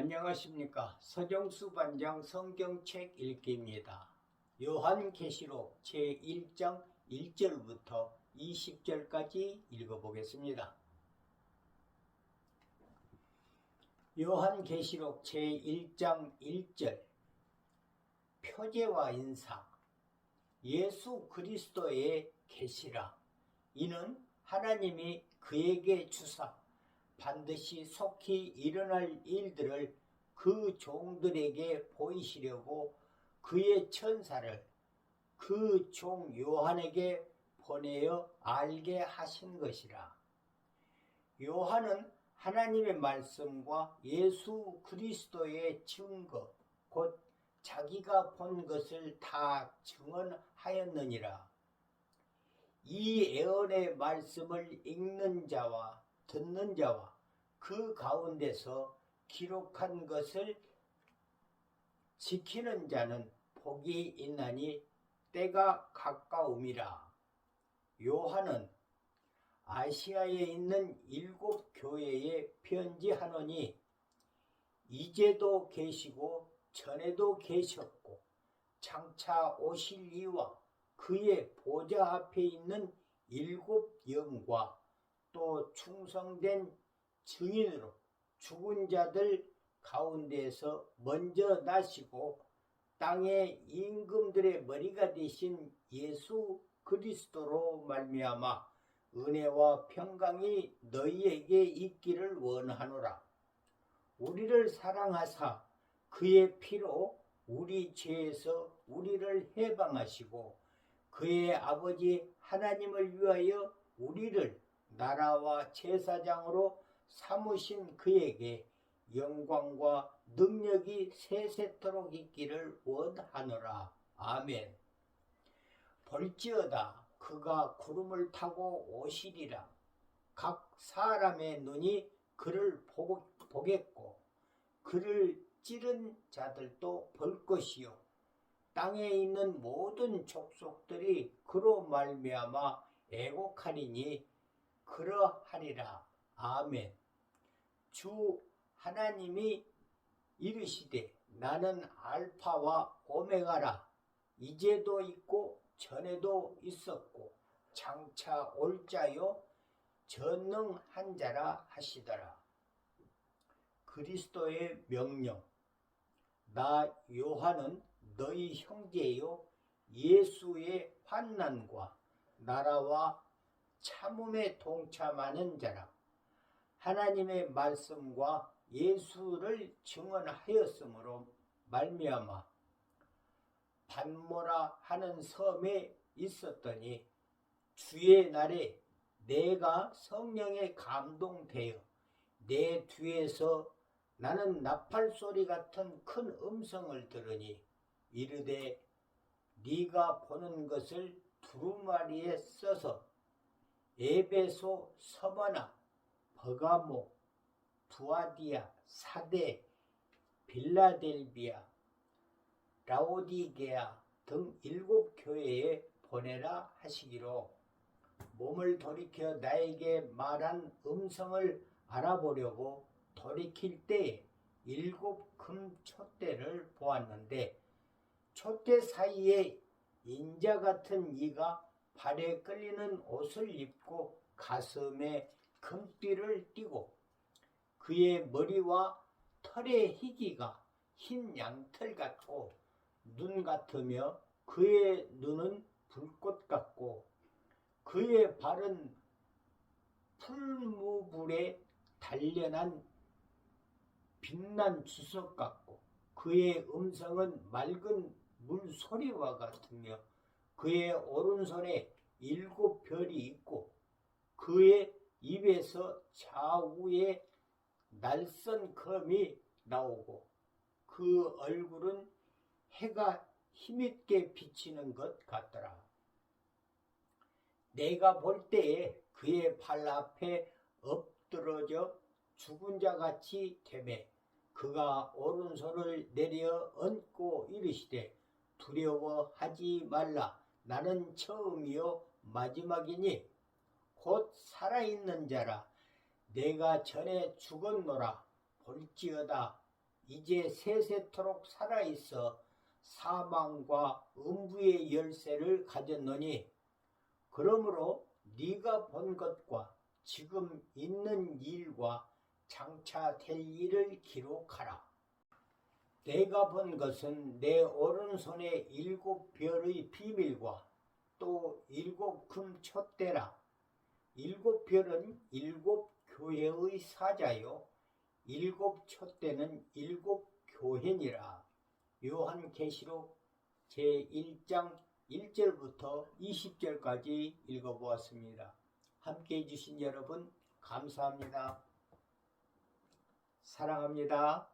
안녕하십니까. 서정수 반장 성경책 읽기입니다. 요한계시록 제1장 1절부터 20절까지 읽어보겠습니다. 요한계시록 제1장 1절 표제와 인사 예수 그리스도의 계시라 이는 하나님이 그에게 주사 반드시 속히 일어날 일들을 그 종들에게 보이시려고 그의 천사를 그 종 요한에게 보내어 알게 하신 것이라. 요한은 하나님의 말씀과 예수 그리스도의 증거, 곧 자기가 본 것을 다 증언하였느니라. 이 애언의 말씀을 읽는 자와 듣는 자와 그 가운데서 기록한 것을 지키는 자는 복이 있나니 때가 가까움이라. 요한은 아시아에 있는 일곱 교회에 편지하노니 이제도 계시고 전에도 계셨고 장차 오실 이와 그의 보좌 앞에 있는 일곱 영과 또 충성된 증인으로 죽은 자들 가운데서 먼저 나시고 땅의 임금들의 머리가 되신 예수 그리스도로 말미암아 은혜와 평강이 너희에게 있기를 원하노라. 우리를 사랑하사 그의 피로 우리 죄에서 우리를 해방하시고 그의 아버지 하나님을 위하여 우리를 나라와 제사장으로 삼으신 그에게 영광과 능력이 세세토록 있기를 원하노라. 아멘. 볼지어다 그가 구름을 타고 오시리라. 각 사람의 눈이 그를 보, 보겠고 그를 찌른 자들도 볼 것이요 땅에 있는 모든 족속들이 그로 말미암아 애곡하리니 그러하리라. 아멘. 주 하나님이 이르시되 나는 알파와 오메가라. 이제도 있고 전에도 있었고 장차 올 자요 전능한 자라 하시더라. 그리스도의 명령. 나 요한은 너희 형제요 예수의 환난과 나라와 참음에 동참하는 자라. 하나님의 말씀과 예수를 증언하였으므로 말미암아 반모라 하는 섬에 있었더니 주의 날에 내가 성령에 감동되어 내 뒤에서 나는 나팔 소리 같은 큰 음성을 들으니 이르되 네가 보는 것을 두루마리에 써서 에베소 서머나 버가모 두아디아 사대 빌라델비아 라오디게아 등 일곱 교회에 보내라 하시기로 몸을 돌이켜 나에게 말한 음성을 알아보려고 돌이킬 때 일곱 금 촛대를 보았는데 촛대 사이에 인자 같은 이가 발에 끌리는 옷을 입고 가슴에 금띠를 띠고 그의 머리와 털의 희기가 흰 양털 같고 눈 같으며 그의 눈은 불꽃 같고 그의 발은 풀무불에 단련한 빛난 주석 같고 그의 음성은 맑은 물 소리와 같으며 그의 오른손에 일곱 별이 있고 그의 입에서 좌우에 날선 검이 나오고 그 얼굴은 해가 힘있게 비치는 것 같더라. 내가 볼 때에 그의 발 앞에 엎드러져 죽은 자 같이 되매 그가 오른손을 내려 얹고 이르시되 두려워하지 말라 나는 처음이요 마지막이니 곧 살아있는 자라. 내가 전에 죽었노라. 볼지어다. 이제 세세토록 살아있어 사망과 음부의 열쇠를 가졌노니. 그러므로 네가 본 것과 지금 있는 일과 장차 될 일을 기록하라. 내가 본 것은 내 오른손에 일곱 별의 비밀과 또 일곱 금 촛대라. 일곱 별은 일곱 교회의 사자요. 일곱 촛대는 일곱 교회니라. 요한계시록 제1장 1절부터 20절까지 읽어보았습니다. 함께 해주신 여러분 감사합니다. 사랑합니다.